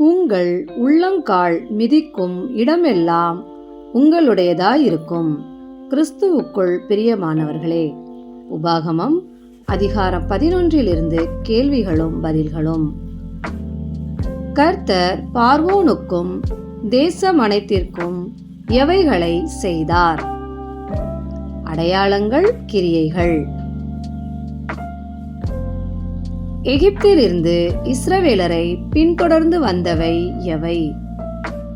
உங்கள் உள்ளங்கால் மிதிக்கும் இடமெல்லாம் உங்களுடையதாயிருக்கும். கிறிஸ்துவுக்குள் பிரியமானவர்களே உபாகமம் அதிகாரம் பதினொன்றிலிருந்து கேள்விகளும் பதில்களும். கர்த்தர் பார்வோனுக்கும் தேசம் அனைத்திற்கும் எவைகளை செய்தார்? அடையாளங்கள் கிரியைகள். எகிப்திலிருந்து இஸ்ரவேலரை பின்தொடர்ந்து வந்தவை எவை?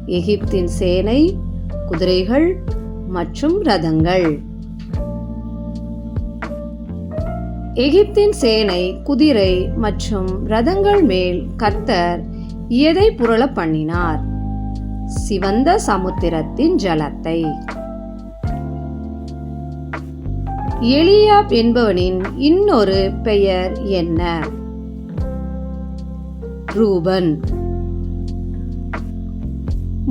எகிப்தின் சேனை குதிரைகள் மற்றும் ரதங்கள். எகிப்தின் சேனை குதிரை மற்றும் ரதங்கள் மேல் கர்த்தர் எதை புரள பண்ணினார்? சிவந்த சமுத்திரத்தின் ஜலத்தை. எலியாப் என்பவனின் இன்னொரு பெயர் என்ன? ரூபன்.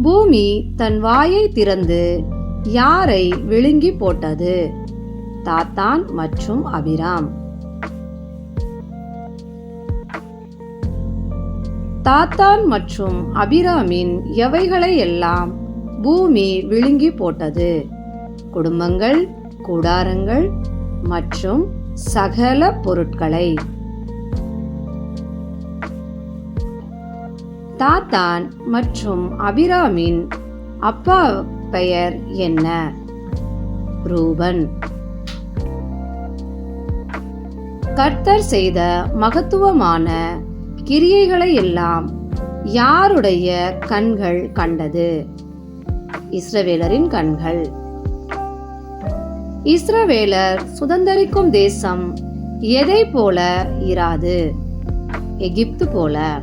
பூமி தன் வாயை திறந்து யாரை விழுங்கி போட்டது? தாத்தான் மற்றும் அபிராம். தாத்தான் மற்றும் அபிராமின் எவைகளை எல்லாம் பூமி விழுங்கி போட்டது? குடும்பங்கள் கூடாரங்கள் மற்றும் சகல பொருட்களை. தாத்தான் மற்றும் அபிராமின் அப்பா பெயர் என்ன? ரூபன். கர்த்தர் செய்த மகத்துவமான கிரியைகளை எல்லாம் யாருடைய கண்கள் கண்டது? இஸ்ரவேலரின் கண்கள். இஸ்ரவேலர் சுதந்தரிக்கும் தேசம் எதை போல இராது? எகிப்து போல.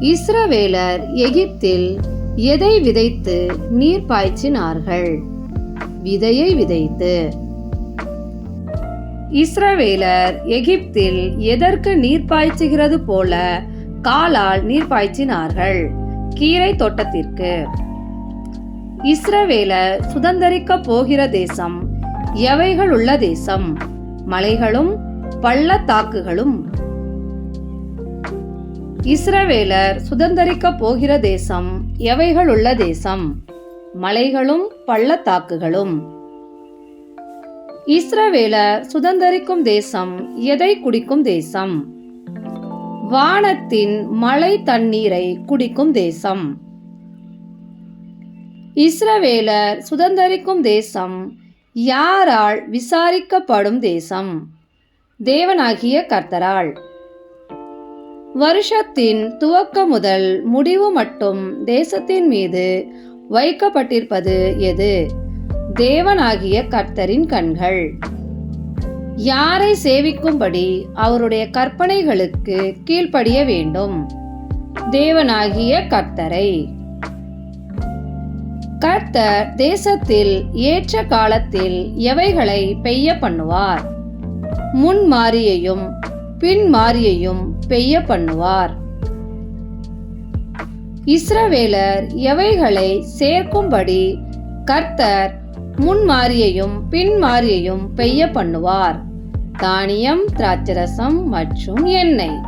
இஸ்ரவேலர் எகிப்தில் எதை விதைத்து நீர் பாய்ச்சினார்கள்? விதையை விதைத்து. இஸ்ரவேலர் எகிப்தில் எதற்கு நீர் பாய்ச்சுகிறது போல காலால் நீர் பாய்ச்சினார்கள்? கீரை தோட்டத்திற்கு. இஸ்ரவேலர் சுதந்திரிக்க போகிற தேசம் எவைகள் உள்ள தேசம்? மலைகளும் பள்ளத்தாக்குகளும் இஸ்ரவேலர் சுதந்திரிக்க போகிற தேசம் எவைகள் உள்ள தேசம்? மலைகளும் பள்ளத்தாக்குகளும். இஸ்ரவேலர் சுதந்தரிக்கும் தேசம் எதை குடிக்கும் தேசம்? வானத்தின் மழை தண்ணீரை குடிக்கும் தேசம். இஸ்ரவேலர் சுதந்தரிக்கும் தேசம் யாரால் விசாரிக்கப்படும் தேசம்? தேவனாகிய கர்த்தரால். வருஷத்தின் துவக்கம் முதல் முடிவு மட்டும் தேசத்தின் மீது வைக்கப்பட்டிருப்பது எது? தேவனாகிய கர்த்தரின் கண்கள். யாரை சேவிக்கும்படி அவருடைய கற்பனைகளுக்கு கீழ்ப்படிய வேண்டும்? தேவனாகிய கர்த்தரை. கர்த்தர் தேசத்தில் ஏற்ற காலத்தில் எவைகளை பெய்ய பண்ணுவார்? முன் மாறியையும் பின்மாறியையும் பெய்ய பண்ணுவார். இஸ்ரவேலர் எவைகளை சேர்க்கும்படி கர்த்தர் முன் பின்மாறியையும் பின் பெய்ய பண்ணுவார். தானியம் திராட்சரசம் மற்றும் எண்ணெய்.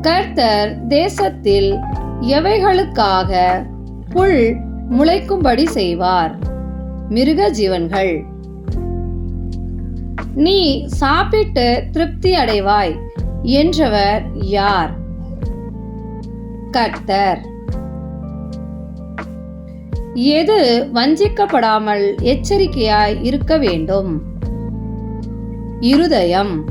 கர்த்தர் தேசத்தில் எவைகளுக்காக புல் முளைக்கும்படி செய்வார்? மிருக ஜீவன்கள் நீ சாப்பிட்டு திருப்தி அடைவாய் என்றவர் யார்? கர்த்தர். எது வஞ்சிக்கப்படாமல் எச்சரிக்கையாய் இருக்க வேண்டும்? இருதயம்.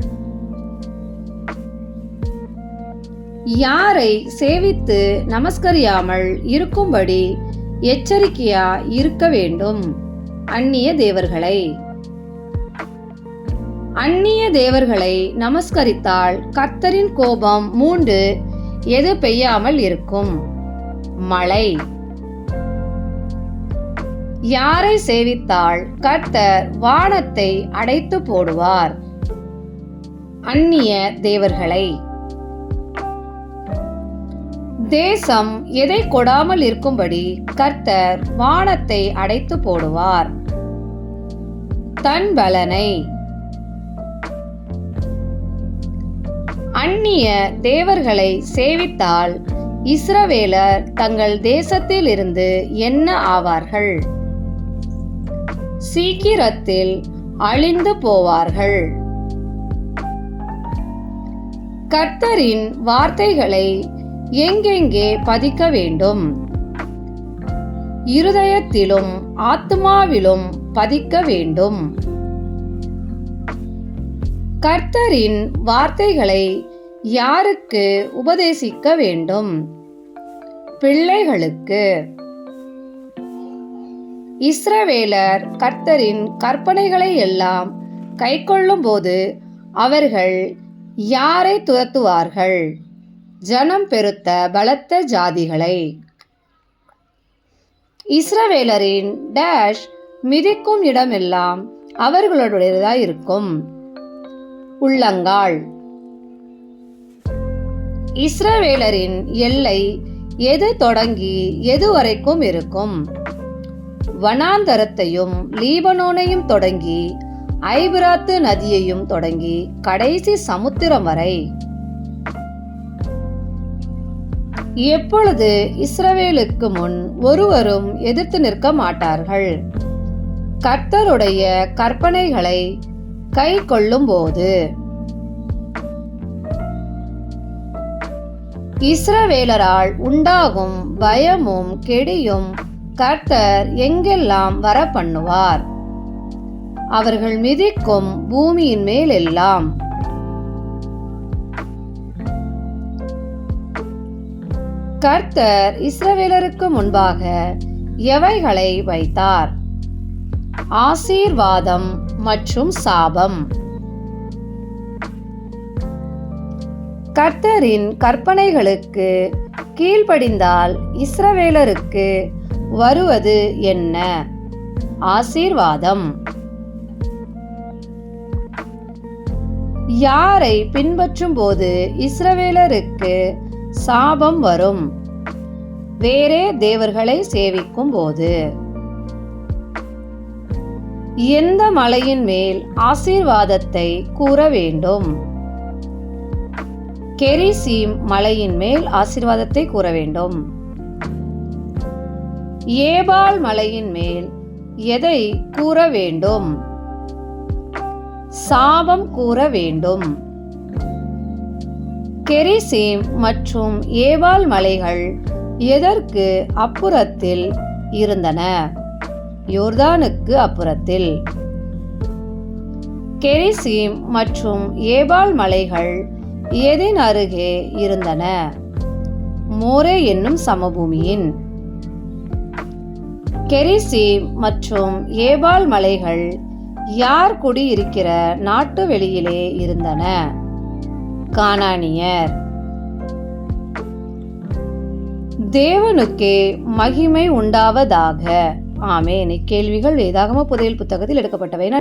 யாரை சேவித்து நமஸ்கரியாமல் இருக்கும்படி எச்சரிக்கையா இருக்க வேண்டும்? அந்நிய தேவர்களை. அந்நிய தேவர்களை நமஸ்கரித்தால் கர்த்தரின் கோபம் மூண்டு எது பெய்யாமல் இருக்கும்? மழை. யாரை சேவித்தால் கர்த்தர் வானத்தை அடைத்து போடுவார்? அந்நிய தேவர்களை. தேசம் எதை கொடாமல் இருக்கும்படி கர்த்தர் வானத்தை அடைத்து போடுவார். தன் பலனை. அந்நிய தேவர்களை சேவித்தால் இஸ்ரவேலர் தங்கள் தேசத்திலிருந்து என்ன ஆவார்கள்? சீக்கிரத்தில் அழிந்து போவார்கள். கர்த்தரின் வார்த்தைகளை எங்கெங்கே பதிக்க வேண்டும்? இருதயத்திலும் ஆத்மாவிலும் பதிக்க வேண்டும். கர்த்தரின் வார்த்தைகளை யாருக்கு உபதேசிக்க வேண்டும்? பிள்ளைகளுக்கு. இஸ்ரவேலர் கர்த்தரின் கற்பனைகளை எல்லாம் கைக்கொள்ளும்போது அவர்கள் யாரை துரத்துவார்கள்? ஜனம் பெருத்த பலத்த ஜாதிகளை. இஸ்ரவேலரின் டேஷ் மிதிக்கும் இடமெல்லாம் அவர்களுடையதாக இருக்கும் உள்ளங்கால். இஸ்ரவேலரின் எல்லை எது தொடங்கி எது வரைக்கும் இருக்கும்? வனாந்தரத்தையும் லீபனோனையும் தொடங்கி ஐபிராத்து நதியையும் தொடங்கி கடைசி சமுத்திரம் வரை. எப்பொழுது இஸ்ரவேலுக்கு முன் ஒருவரும் எதிர்த்து நிற்க மாட்டார்கள்? கர்த்தருடைய கற்பனைகளை கை கொள்ளும்போது. இஸ்ரவேலரால் உண்டாகும் பயமும் கெடியும் கர்த்தர் எங்கெல்லாம் வர பண்ணுவார் அவர்கள் மிதிக்கும் பூமியின் மேல் எல்லாம் கர்த்தர் இஸ்ரவேலருக்கு முன்பாக எவைகளை வைத்தார்? ஆசீர்வாதம் மற்றும் சாபம். கர்த்தரின் கற்பனைகளுக்கு கீழ்ப்படிந்தால் இஸ்ரவேலருக்கு வருவது என்ன? ஆசீர்வாதம். யாரை பின்பற்றும் போது இஸ்ரவேலருக்கு சாபம் வரும்? வேறே தேவர்களை சேவிக்கும் போது எந்த மலையின் மேல் ஆசீர்வாதத்தை கூற வேண்டும் கெரிசீம் மலையின் மேல் ஆசீர்வாதத்தை கூற வேண்டும் ஏபால் மலையின் மேல் எதை கூற வேண்டும் சாபம் கூற வேண்டும் கெரிசீம் மற்றும் ஏபால் மலைகள் எதற்கு அப்புறத்தில் இருந்தன? யோர்தானுக்கு அப்புறத்தில். கெரிசீம் மற்றும் ஏபால் மலைகள் ஏதேன் அருகே இருந்தன. மோரே என்னும் சமபூமியின் கெரிசி மற்றும் ஏபால் மலைகள் யார் குடியிருக்கிற நாட்டு வெளியிலே இருந்தன. கானானியர். தேவனுக்கே மகிமை உண்டாவதாக. ஆமேன். இக்கேள்விகள் வேதாகம புதையல் புத்தகத்தில் எடுக்கப்பட்டவை.